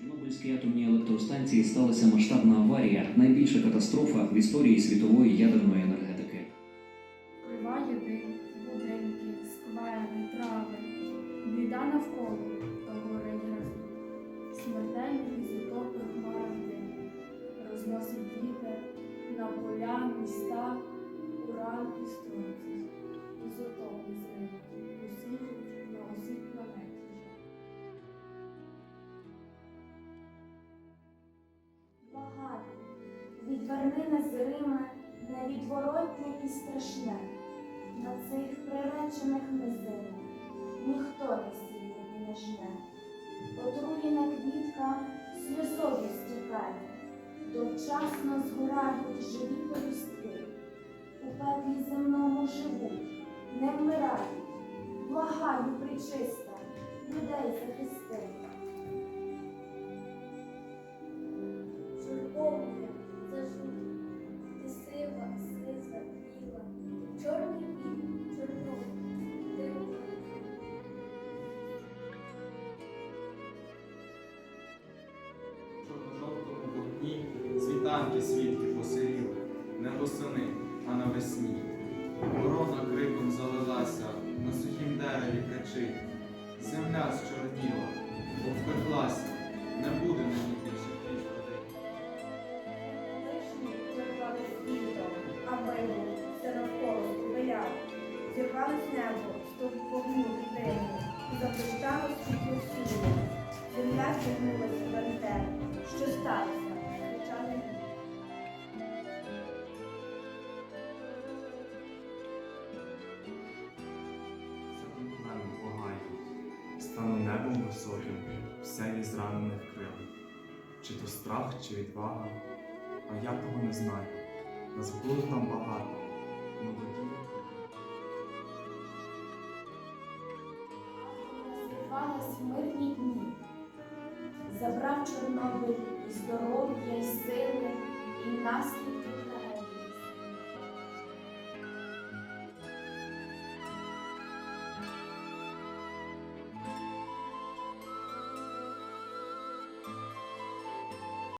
Чорнобильській атомній електростанції сталася масштабна аварія, найбільша катастрофа в історії світової ядерної енергетики. Вкриває дим, будинки, сквери, трави. Біда навколо, то горить разом. Смертельні ізотопи хмара дим. Розносить вітер на поля, міста, уран і стронцій. Ізотопи зримуть усіх відверни незриме, невідворотне і страшне. На цих приречених низинах ніхто не сіє і не жне. Отруєна квітка сльозою стікає, довчасно згорають живі полюстки. У пеклі земному живуть, не вмирають. Благаю, причиста, людей захисти. Світанки свідки посиріли, не восени, а навесні. Ворона криком залилася, на сухім дереві кричить. Земля зчорніла, обпеклася, не буде мені більше тих води. Лишні зірвали світом, а вийшло все небо, вогню дитині, і заблищало світло сіє. Стану небом високим, все із ранених крил. Чи то страх, чи відвага, а я того не знаю. Нас було там багато, молоді. В мирні дні. Забрав Чорнобиль і здоров'я, і сили, і наслідки